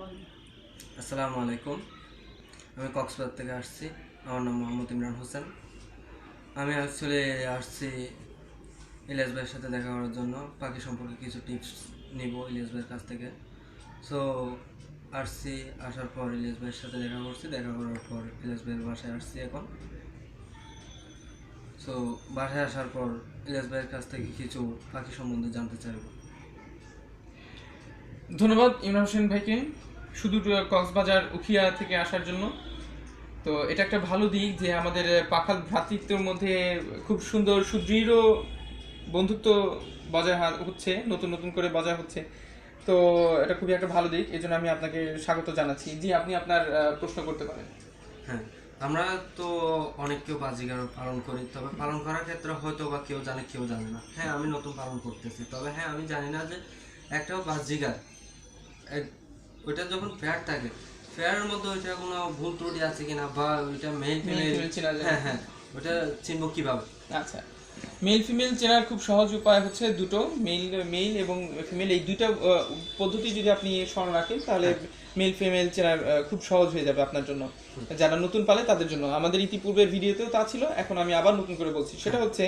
আসসালামু আলাইকুম। আমি কক্সবাজার থেকে আসছি। আমার নাম মোহাম্মদ ইমরান হোসেন। আমি অ্যাকচুয়ালি আসছি ইলিয়াস ভাইয়ের সাথে দেখা করার জন্য। পাখি সম্পর্কে কিছু টিপস নিব ইলিয়াস ভাইয়ের কাছ থেকে। সো আসছি, আসার পর ইলিয়াস ভাইয়ের সাথে দেখা করছি। দেখা করার পর ইলিয়াস ভাইয়ের বাসায় আসছি এখন। সো বাসায় আসার পর ইলিয়াস ভাইয়ের কাছ থেকে কিছু পাখি সম্বন্ধে জানতে চাইব। ধন্যবাদ ইমরান হোসেন ভাইকে। শুধু কক্সবাজার উখিয়া থেকে আসার জন্য। তো এটা একটা ভালো দিক যে আমাদের পাখাল ভ্রাতৃত্বের মধ্যে খুব সুন্দর, সুদৃঢ় বন্ধুত্ব বজায় হচ্ছে, নতুন নতুন করে বজায় হচ্ছে। তো এটা খুবই একটা ভালো দিক এই জন্য আমি আপনাকে স্বাগত জানাচ্ছি। জি, আপনি আপনার প্রশ্ন করতে পারেন। হ্যাঁ আমরা তো অনেক কেউ বাজিগার পালন করি, তবে পালন করার ক্ষেত্রে হয়তো বা কেউ জানে কেউ জানে না। হ্যাঁ আমি নতুন পালন করতেছি, তবে হ্যাঁ আমি জানি না যে একটা বাজিগার, এক- ওইটা যখন ফেয়ার থাকে ফেয়ারের মধ্যে ওইটা কোনো ভুল ত্রুটি আছে কিনা বা ওইটা মেল ফিমেল হ্যাঁ হ্যাঁ ওটা চিনবো কীভাবে? আচ্ছা মেল ফিমেল চেনার খুব সহজ উপায় হচ্ছে দুটো মেল মেল এবং ফিমেল এই দুইটা পদ্ধতি যদি আপনি স্মরণ রাখেন তাহলে মেল ফিমেল চেনার খুব সহজ হয়ে যাবে আপনার জন্য। যারা নতুন পালে তাদের জন্য। আমাদের ইতিপূর্বের ভিডিওতেও তা ছিল এখন আমি আবার নতুন করে বলছি। সেটা হচ্ছে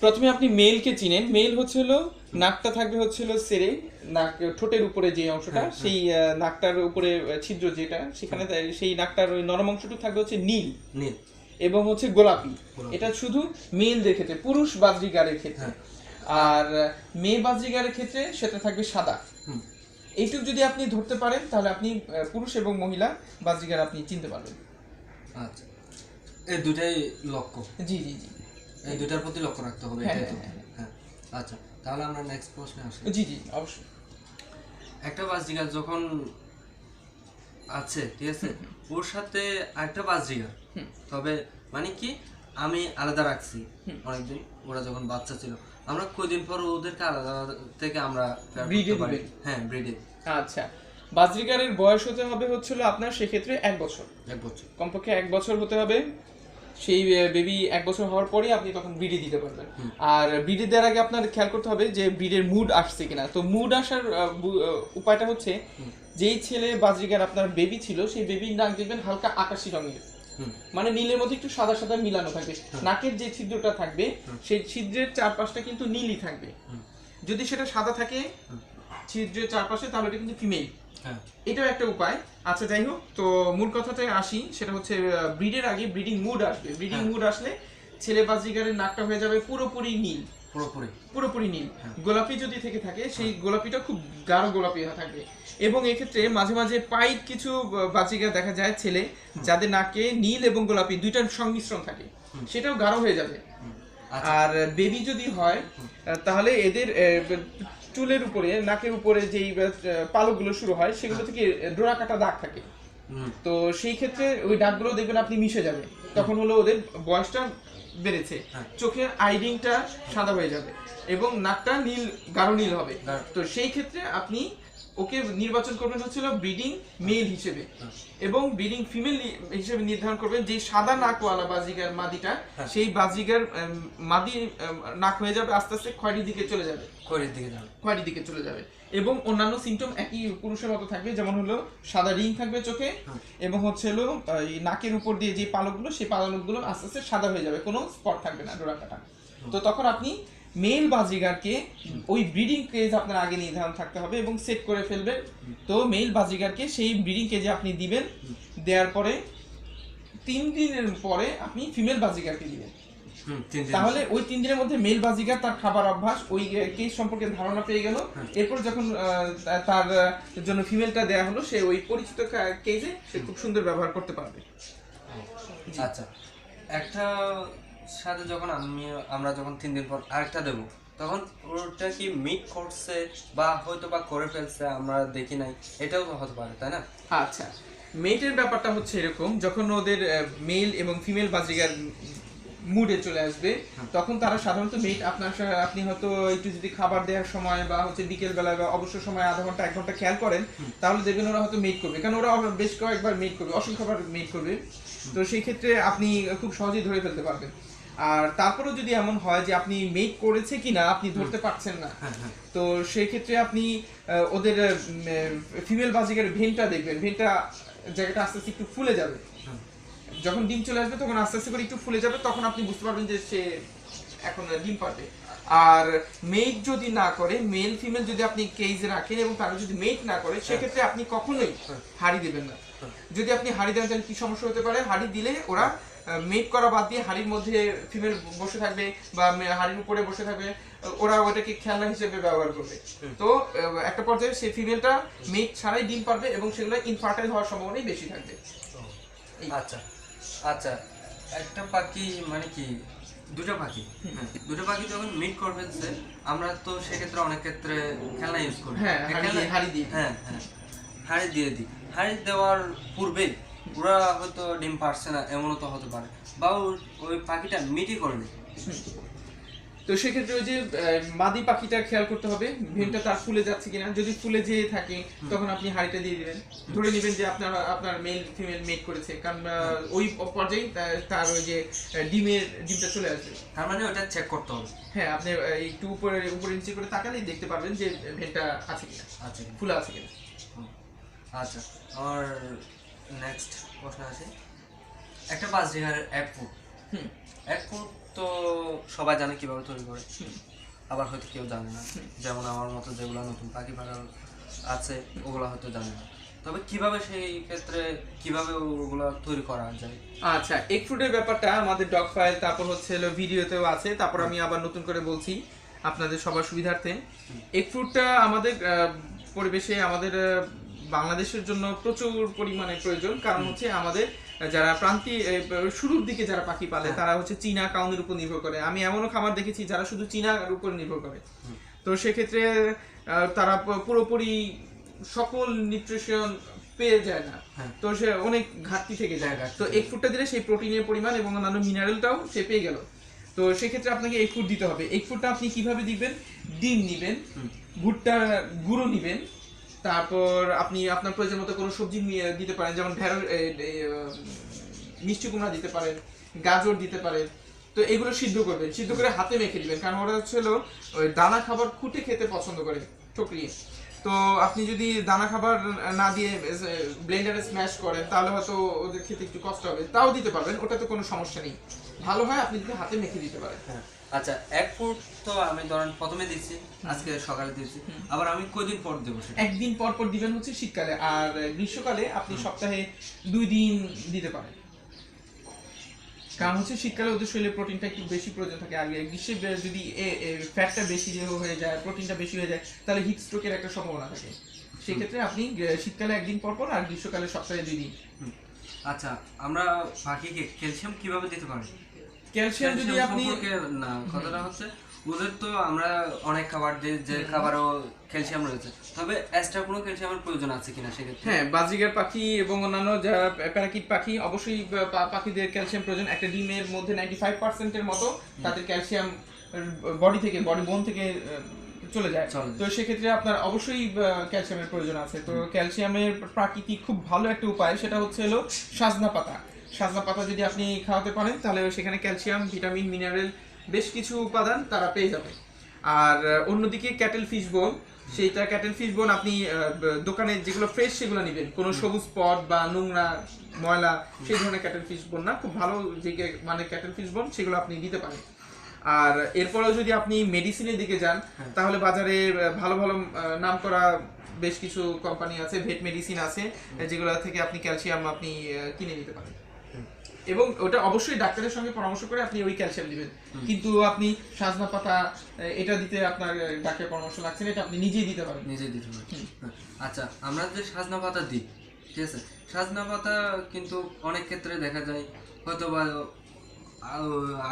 প্রথমে আপনি মেলকে চিনেন। মেল হচ্ছে হলো নাকটা থাকবে হচ্ছে হলো সেরে নাক ঠোঁটের উপরে যে অংশটা সেই নাকটার উপরে ছিদ্র যেটা সেখানে সেই নাকটার ওই নরম অংশটুকু থাকবে হচ্ছে নীল। নীল। এবং হচ্ছে গোলাপি। এটা শুধু মেলদের ক্ষেত্রে পুরুষ বাজরিগারের ক্ষেত্রে। হ্যাঁ। আর মেয়ে বাজরিগারের ক্ষেত্রে সেটা থাকবে সাদা। এইটুক যদি আপনি ধরতে পারেন তাহলে আপনি পুরুষ এবং মহিলা বাজরিগার আপনি চিনতে পারবেন। আচ্ছা। এই দুটাই লক্ষ্য। জি জি জি। এই দুটার প্রতি লক্ষ্য রাখতে হবে হ্যাঁ, এটাই তো। হ্যাঁ, হ্যাঁ। আচ্ছা তাহলে আমরা নেক্সট প্রশ্নে আসি। জি জি অবশ্যই। একটা বাজরিগার যখন আছে ঠিক আছে? ওর সাথে আরেকটা বাজরিগার তবে মানে কি? আমি আলাদা রাখছি। অনেকদিন ওরা যখন বাচ্চা ছিল। আমরা কয়দিন পর ওদেরকে আলাদা আলাদা থেকে আমরা pair Breed এ পারি। দিবেন? হ্যাঁ ব্রিডে আচ্ছা বাজরিগারের বয়স হতে হবে হচ্ছিল আপনার সেক্ষেত্রে এক বছর। এক বছর। কমপক্ষে এক বছর হতে হবে। সেই বেবি এক বছর হওয়ার পরে আপনি তখন ব্রিডে দিতে পারবেন। আর ব্রিডে দেওয়ার আগে আপনার খেয়াল করতে হবে যে ব্রিডের মুড আসছে কিনা। তো মুড আসার উপায়টা হচ্ছে যেই ছেলে বাজরিগার আপনার বেবি ছিল সেই বেবির নাক দেখবেন হালকা আকাশি রঙের। মানে নীলের মধ্যে একটু সাদা সাদা মিলানো থাকবে। নাকের যে ছিদ্রটা থাকবে সেই ছিদ্রের চারপাশটা কিন্তু নীলই থাকবে। যদি সেটা সাদা থাকে ছিদ্রের চারপাশে তাহলে এটা কিন্তু ফিমেল এটাও একটা উপায়। আচ্ছা যাই হোক তো মূল কথাটায় আসি। সেটা হচ্ছে ব্রিডের আগে ব্রিডিং মুড আসবে। ব্রিডিং হ্যাঁ। মুড আসলে ছেলে বাজিগারের নাকটা হয়ে যাবে পুরোপুরি নীল। পুরোপুরি। পুরোপুরি নীল। হ্যাঁ। গোলাপি যদি থেকে থাকে সেই গোলাপিটা খুব গাঢ় গোলাপি থাকবে। এবং এক্ষেত্রে মাঝে মাঝে পাইপ কিছু বাজিগার দেখা যায় ছেলে যাদের নাকে নীল এবং গোলাপি দুইটার সংমিশ্রণ থাকে সেটাও গাঢ় হয়ে যাবে। আচ্ছা। আর বেবি যদি হয় তাহলে এদের চুলের উপরে নাকের উপরে যেই পালকগুলো শুরু হয় সেগুলো থেকে ডোরা কাটা দাগ থাকে। তো সেই ক্ষেত্রে ওই দাগগুলো দেখবেন আপনি মিশে যাবে। তখন হলো ওদের বয়সটা বেড়েছে। হ্যাঁ। চোখের আইডিংটা সাদা হয়ে যাবে এবং নাকটা নীল গাঢ় নীল হবে। তো সেই ক্ষেত্রে আপনি ওকে নির্বাচন করবেন হচ্ছিল ব্রিডিং মেল হিসেবে। হ্যাঁ। এবং ব্রিডিং ফিমেল হিসেবে নির্ধারণ করবেন যে সাদা নাকওয়ালা বাজিগার মাদিটা হ্যাঁ। সেই বাজিগার মাদি নাক হয়ে যাবে আস্তে আস্তে খয়েরির দিকে চলে যাবে। খড়ির দিকে যাবে। খয়েরির দিকে চলে যাবে। এবং অন্যান্য সিমটম একই পুরুষের মতো থাকবে যেমন হলো সাদা রিং থাকবে চোখে এবং হচ্ছে হলো এই নাকের উপর দিয়ে যে পালকগুলো সেই পালকগুলো আস্তে আস্তে সাদা হয়ে যাবে কোনো স্পট থাকবে না ডোরা কাটা তো তখন আপনি মেল বাজিগারকে ওই ব্রিডিং কেজ আপনার আগে নির্ধারণ থাকতে হবে এবং সেট করে ফেলবেন। তো মেল বাজিগারকে সেই ব্রিডিং কেজে আপনি দিবেন। দেওয়ার পরে তিন দিনের পরে আপনি ফিমেল বাজিগারকে দিবেন। তাহলে ওই তিন দিনের মধ্যে মেল বাজিগার তার খাবার অভ্যাস ওই কেস সম্পর্কে ধারণা পেয়ে গেল। এরপর যখন তার জন্য ফিমেলটা দেয়া হলো সে ওই পরিচিত কেজে সে খুব সুন্দর ব্যবহার করতে পারবে। আচ্ছা। একটা সাথে যখন আমি আমরা যখন তিন দিন পর আরেকটা দেবো তখন ওটা কি মিট করছে বা হয়তো বা করে ফেলছে আমরা দেখি নাই এটাও হতে পারে তাই না? আচ্ছা মেটের ব্যাপারটা হচ্ছে এরকম যখন ওদের মেল এবং ফিমেল বাজিগার মুডে চলে আসবে তখন তারা সাধারণত মেট আপনার আপনি হয়তো একটু যদি খাবার দেওয়ার সময় বা হচ্ছে বিকেল বেলায় বা অবসর সময় আধা ঘণ্টা এক ঘণ্টা খেয়াল করেন তাহলে দেখবেন ওরা হয়তো মেট করবে কারণ ওরা বেশ কয়েকবার মেট করবে অসংখ্যবার মেট করবে। তো সেই ক্ষেত্রে আপনি খুব সহজেই ধরে ফেলতে পারবেন। আর তারপরেও যদি এমন হয় যে আপনি মেক করেছে কিনা আপনি ধরতে পারছেন না হ্যাঁ হ্যাঁ। তো সেই ক্ষেত্রে আপনি ওদের ফিমেল বাজিকের ভেনটা দেখবেন ভেনটা জায়গাটা আস্তে আস্তে একটু ফুলে যাবে। হ্যাঁ। যখন ডিম চলে আসবে তখন আস্তে আস্তে করে একটু ফুলে যাবে তখন আপনি বুঝতে পারবেন যে সে এখন ডিম পারবে আর মেট যদি না করে মেল ফিমেল যদি আপনি কেজে রাখেন এবং তারা যদি মেট না করে সেক্ষেত্রে আপনি কখনোই হাড়ি দেবেন না। যদি আপনি হাড়ি দেন তাহলে কি সমস্যা হতে পারে? হাড়ি দিলে ওরা মেট করা বাদ দিয়ে হাড়ির মধ্যে ফিমেল বসে থাকবে বা হাড়ির উপরে বসে থাকবে ওরা ওটাকে খেলনা হিসেবে ব্যবহার করবে। তো একটা পর্যায়ে সেই ফিমেলটা মেট ছাড়াই ডিম পারবে এবং সেগুলো ইনফার্টাইল হওয়ার সম্ভাবনাই বেশি থাকবে। আচ্ছা আচ্ছা একটা পাখি মানে কি দুটো পাখি? হ্যাঁ, দুটো পাখি যখন মিট করবে সে আমরা তো সেক্ষেত্রে অনেক ক্ষেত্রে খেলনা ইউজ করি। হ্যাঁ। হ্যাঁ হ্যাঁ। হাড়ি দিয়ে দিই। হাড়ি দেওয়ার পূর্বে ওরা হয়তো ডিম পারছে না এমনও তো হতে পারে। বা ওই পাখিটা মিটই করেনি তো সেক্ষেত্রে ওই যে মাদি পাখিটা খেয়াল করতে হবে ভেনটা তার ফুলে যাচ্ছে কিনা। যদি ফুলে যেয়ে থাকে তখন আপনি হাড়িটা দিয়ে দিবেন। ধরে নেবেন যে আপনার আপনার মেল ফিমেল মেট করেছে কারণ ওই পর্যায়ে তার- ওই যে ডিমের ডিমটা চলে আসবে। তার মানে ওটা চেক করতে হবে। হ্যাঁ আপনি একটু উপরে উপরে নিচে করে তাকালেই দেখতে পারবেন যে ভেনটা আছে কিনা আছে ফুলে আছে কিনা। আচ্ছা আমার নেক্সট প্রশ্ন আছে। একটা পাঁচ ডিগার এক ফুট হুম এক ফুট তো সবাই জানে কীভাবে তৈরি করে আবার হয়তো কেউ জানে না। যেমন আমার মতো যেগুলো নতুন পাখি পাখার আছে ওগুলো হয়তো জানে না। তবে কীভাবে সেই ক্ষেত্রে কীভাবে ওগুলো তৈরি করা যায়? আচ্ছা এগ ফুডের ব্যাপারটা আমাদের ডগ ফাইল তারপর হচ্ছে হলো ভিডিওতেও আছে। তারপর আমি আবার নতুন করে বলছি আপনাদের সবার সুবিধার্থে। এগ ফুডটা আমাদের পরিবেশে আমাদের বাংলাদেশের জন্য প্রচুর পরিমাণে প্রয়োজন। কারণ হচ্ছে আমাদের যারা প্রান্তি শুরুর দিকে যারা পাখি পালে হ্যাঁ। তারা হচ্ছে চীনা কাউনের উপর নির্ভর করে। আমি এমনও খামার দেখেছি যারা শুধু চীনার উপর নির্ভর করে। তো সেক্ষেত্রে তারা পুরোপুরি সকল নিউট্রিশন পেয়ে যায় না। হ্যাঁ। তো সে অনেক ঘাটতি থেকে যায়। তো এক ফুটটা দিলে সেই প্রোটিনের পরিমাণ এবং অন্যান্য মিনারেলটাও সে পেয়ে গেল। তো সেক্ষেত্রে আপনাকে এগ ফুট দিতে হবে। এগ ফুটটা আপনি কীভাবে দিবেন? ডিম নিবেন। ভুট্টা গুঁড়ো নিবেন তারপর আপনি আপনার প্রয়োজন মতো কোনো সবজি নিয়ে দিতে পারেন যেমন আহ, মিষ্টি কুমড়া দিতে পারেন গাজর দিতে পারেন। তো এগুলো সিদ্ধ করবেন সিদ্ধ করে হাতে মেখে দিবেন কারণ ওরা হচ্ছে হলো ওই দানা খাবার খুঁটে খেতে পছন্দ করে ঠকরিয়ে। তো আপনি যদি দানা খাবার না দিয়ে ব্লেন্ডারে স্ম্যাশ করেন তাহলে হয়তো ওদের খেতে একটু কষ্ট হবে। তাও দিতে পারবেন ওটাতে কোনো সমস্যা নেই। ভালো হয় আপনি যদি হাতে মেখে দিতে পারেন। হ্যাঁ। আচ্ছা এক ফুট তো আমি ধরেন প্রথমে দিচ্ছি আজকে সকালে দিচ্ছি। আবার আমি কদিন পর দেবো একদিন পর পর দিবেন হচ্ছে শীতকালে আর গ্রীষ্মকালে আপনি সপ্তাহে দুই দিন দিতে পারেন। কারণ হচ্ছে শীতকালে ওদের শরীরে প্রোটিনটা একটু বেশি প্রয়োজন থাকে আগে গ্রীষ্মে যদি ফ্যাটটা বেশি যে হয়ে যায় প্রোটিনটা বেশি হয়ে যায় তাহলে হিট স্ট্রোকের একটা সম্ভাবনা থাকে। সেক্ষেত্রে আপনি শীতকালে একদিন পর পর আর গ্রীষ্মকালে সপ্তাহে দুই দিন। আচ্ছা আমরা পাখিকে ক্যালসিয়াম কীভাবে দিতে পারি? ক্যালসিয়াম যদি আপনি না কথাটা হচ্ছে ওদের তো আমরা অনেক খাবার দিই যে খাবারও ক্যালসিয়াম রয়েছে। তবে এক্সট্রা কোনো ক্যালসিয়ামের প্রয়োজন আছে কিনা সেক্ষেত্রে? হ্যাঁ বাজরিগার পাখি এবং অন্যান্য যারা প্যারাকিট পাখি অবশ্যই পাখিদের ক্যালসিয়াম প্রয়োজন। একটা ডিমের মধ্যে নাইনটি ফাইভ পার্সেন্টের মতো তাদের ক্যালসিয়াম বডি থেকে বডি বোন থেকে চলে যায়। চলে যায়। তো সেক্ষেত্রে আপনার অবশ্যই ক্যালসিয়ামের প্রয়োজন আছে। তো ক্যালসিয়ামের প্রাকৃতিক খুব ভালো একটা উপায় সেটা হচ্ছে হলো সাজনা পাতা। সাজনা পাতা যদি আপনি খাওয়াতে পারেন তাহলে সেখানে ক্যালসিয়াম ভিটামিন মিনারেল বেশ কিছু উপাদান তারা পেয়ে যাবে। আর অন্যদিকে ক্যাটেল ফিশ বোন সেইটা ক্যাটেল ফিশ বোন আপনি দোকানে যেগুলো ফ্রেশ সেগুলো নেবেন। কোনো সবুজ স্পট বা নোংরা ময়লা সেই ধরনের ক্যাটেল ফিশ বোন না। খুব ভালো যে মানে ক্যাটেল ফিশ বোন সেগুলো আপনি দিতে পারেন। আর এরপরেও যদি আপনি মেডিসিনের দিকে যান তাহলে বাজারে ভালো ভালো নাম করা বেশ কিছু কোম্পানি আছে ভেট মেডিসিন আছে যেগুলো থেকে আপনি ক্যালসিয়াম আপনি কিনে নিতে পারেন। এবং ওটা অবশ্যই ডাক্তারের সঙ্গে পরামর্শ করে আপনি ওই ক্যালসিয়াম দিবেন। কিন্তু আপনি সাজনা পাতা এটা দিতে আপনার ডাক্তারের পরামর্শ লাগছে না এটা আপনি নিজেই দিতে পারেন। নিজেই দিতে পারি হ্যাঁ। আচ্ছা আমরা যে সাজনা পাতা দিই ঠিক আছে? সাজনা পাতা কিন্তু অনেক ক্ষেত্রে দেখা যায় হয়তো বা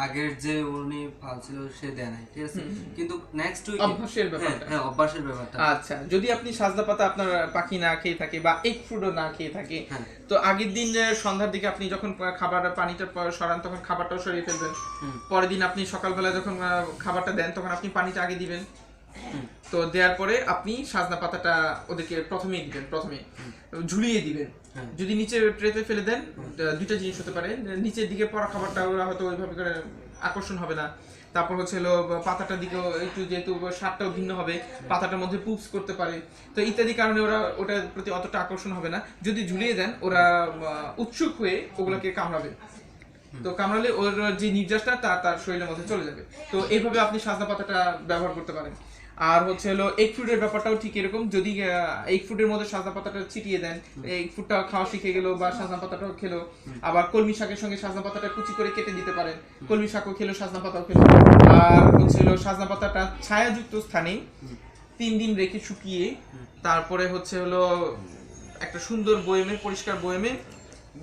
আগের যে উনি ফাল ছিল সে দেয় নাই ঠিক আছে কিন্তু নেক্সট উইক অভ্যাসের ব্যাপারটা। হ্যাঁ অভ্যাসের ব্যাপারটা আচ্ছা যদি আপনি সাজদা পাতা আপনার পাখি না খেয়ে থাকে বা এগ ফুডও না খেয়ে থাকে হ্যাঁ। তো আগের দিন সন্ধ্যার দিকে আপনি যখন খাবার পানিটা সরান তখন খাবারটাও সরিয়ে ফেলবেন পরের দিন আপনি সকালবেলা যখন খাবারটা দেন তখন আপনি পানিটা আগে দিবেন। তো দেওয়ার পরে আপনি সাজনা পাতাটা ওদেরকে প্রথমেই দিবেন প্রথমে ঝুলিয়ে দিবেন। হ্যাঁ। যদি নিচে ট্রেতে ফেলে দেন দুইটা জিনিস হতে পারে। নিচের দিকে পড়া খাবারটা ওরা হয়তো ওইভাবে করে আকর্ষণ হবে না। তারপর হচ্ছে হলো পাতাটার দিকেও একটু যেহেতু স্বাদটাও ভিন্ন হবে পাতাটার মধ্যে পুপস করতে পারে। তো ইত্যাদি কারণে ওরা ওটার প্রতি অতটা আকর্ষণ হবে না। যদি ঝুলিয়ে দেন ওরা উৎসুক হয়ে ওগুলোকে কামড়াবে। তো কামড়ালে ওর যে নির্যাসটা তা তার শরীরের মধ্যে চলে যাবে। তো এইভাবে আপনি সাজনা পাতাটা ব্যবহার করতে পারেন। আর হচ্ছে হলো এগ ফুডের ব্যাপারটাও ঠিক এরকম। যদি এগ ফুডের মধ্যে সাজনা পাতাটা ছিটিয়ে দেন এগ ফুডটা খাওয়া শিখে গেলো বা সাজনা পাতাটাও খেলো আবার কলমি শাকের সঙ্গে সাজনা পাতাটা কুচি করে কেটে দিতে পারেন। কলমি শাকও খেলো সাজনা পাতাও খেলো। আর হচ্ছে হলো সাজনা পাতাটা ছায়াযুক্ত স্থানে তিন দিন রেখে শুকিয়ে তারপরে হচ্ছে হলো একটা সুন্দর বয়েমে পরিষ্কার বয়েমে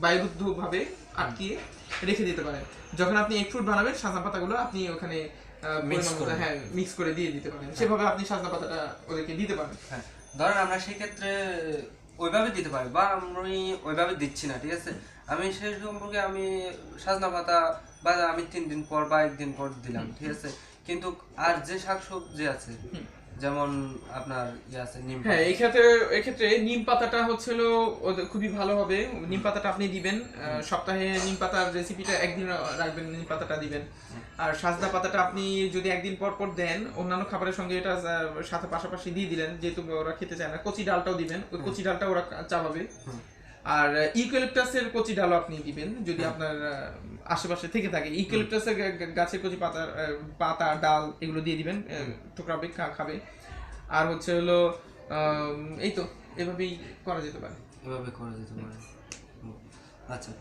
বায়ুরুদ্ধ ভাবে আটকিয়ে রেখে দিতে পারেন। যখন আপনি এগ ফুট বানাবেন সাজনা পাতাগুলো আপনি ওখানে করে। হ্যাঁ মিক্স করে দিয়ে দিতে পারেন। সেভাবে আপনি সাজনা পাতাটা ওদেরকে দিতে পারেন। হ্যাঁ ধরেন আমরা সেই ক্ষেত্রে ওইভাবে দিতে পারি বা আমি ওইভাবে দিচ্ছি না ঠিক আছে? আমি সেই সম্পর্কে আমি সাজনা পাতা বা আমি তিন দিন পর বা একদিন পর দিলাম ঠিক আছে? কিন্তু আর যে শাকসবজি আছে যেমন আপনার ইয়ে আছে নিম হ্যাঁ এই ক্ষেত্রে নিম পাতাটা হচ্ছিল খুবই ভালো হবে। নিম পাতাটা আপনি দিবেন সপ্তাহে নিম পাতার রেসিপিটা একদিন রাখবেন নিম পাতাটা দিবেন। আর সাজনা পাতাটা আপনি যদি একদিন পর পর দেন অন্যান্য খাবারের সঙ্গে এটা সাথে পাশাপাশি দিয়ে দিলেন যেহেতু ওরা খেতে চায় না কচি ডালটাও দিবেন ওই কচি ডালটা ওরা চাবাবে। আর ইউক্যালিপটাসের কচি ডালও আপনি দিবেন যদি আপনার আশেপাশে থেকে থাকে। ইউক্যালিপটাসের গাছের কচি পাতা পাতা ডাল এগুলো দিয়ে দিবেন আহ, টুকরাবে খাবে। আর হচ্ছে হলো এই তো এভাবেই করা যেতে পারে। এভাবে করা যেতে পারে। আচ্ছা।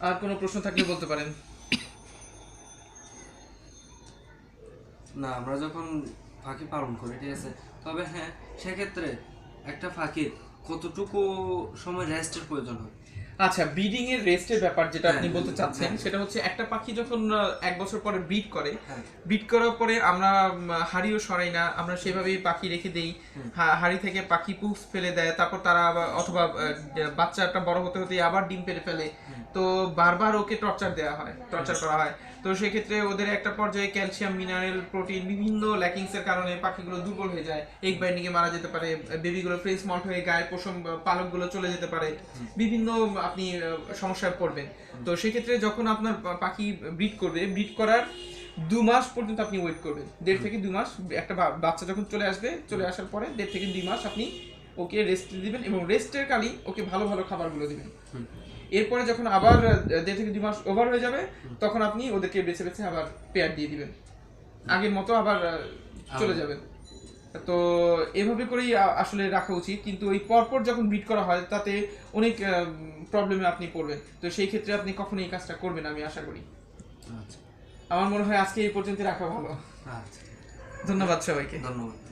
আর কোনো প্রশ্ন থাকলে বলতে পারেন। না আমরা যখন ফাঁকি পালন করি ঠিক আছে? তবে হ্যাঁ সেক্ষেত্রে একটা ফাঁকির কতটুকু সময় রেস্টের প্রয়োজন হয়? আচ্ছা ব্রিডিং এর রেস্টের ব্যাপার যেটা আপনি হ্যাঁ, বলতে চাচ্ছেন হ্যাঁ। সেটা হচ্ছে একটা পাখি যখন এক বছর পরে ব্রিড করে হ্যাঁ। ব্রিড করার পরে আমরা হাড়িও সরাই না আমরা সেভাবেই পাখি রেখে দেই। হাড়ি থেকে পাখি পুপস ফেলে দেয় তারপর তারা অথবা আহ, বাচ্চাটা বড় হতে হতে আবার ডিম পেড়ে ফেলে। তো বারবার ওকে টর্চার দেওয়া হয় টর্চার করা হয়। তো সেক্ষেত্রে ওদের একটা পর্যায়ে ক্যালসিয়াম মিনারেল প্রোটিন বিভিন্ন ল্যাকিংস এর কারণে পাখিগুলো দুর্বল হয়ে যায়। এগ বাইন্ডিং এ মারা যেতে পারে বেবিগুলো ফ্রেস মল্ট হয়ে গায়ে পশম পালকগুলো চলে যেতে পারে। বিভিন্ন আপনি সমস্যায় পড়বেন। তো সেক্ষেত্রে যখন আপনার পাখি ব্রিড করবে ব্রিড করার দু মাস পর্যন্ত আপনি ওয়েট করবেন। দেড় থেকে দু মাস একটা বাচ্চা যখন চলে আসবে চলে আসার পরে দেড় থেকে দুই মাস আপনি ওকে রেস্ট দিবেন এবং রেস্টের কালই ওকে ভালো ভালো খাবারগুলো দিবেন। এরপরে যখন আবার দেড় থেকে দুই মাস ওভার হয়ে যাবে তখন আপনি ওদেরকে বেছে বেছে আবার পেয়ার দিয়ে দিবেন। আগের মতো আবার চলে। যাবেন। তো এভাবে করেই আসলে রাখা উচিত। কিন্তু ওই পরপর যখন বিট করা হয় তাতে অনেক প্রবলেমে আপনি পড়বেন। তো সেই ক্ষেত্রে আপনি কখনো এই কাজটা করবেন আমি আশা করি। আচ্ছা। আমার মনে হয় আজকে এই পর্যন্ত রাখা ভালো। আচ্ছা। ধন্যবাদ সবাইকে। ধন্যবাদ।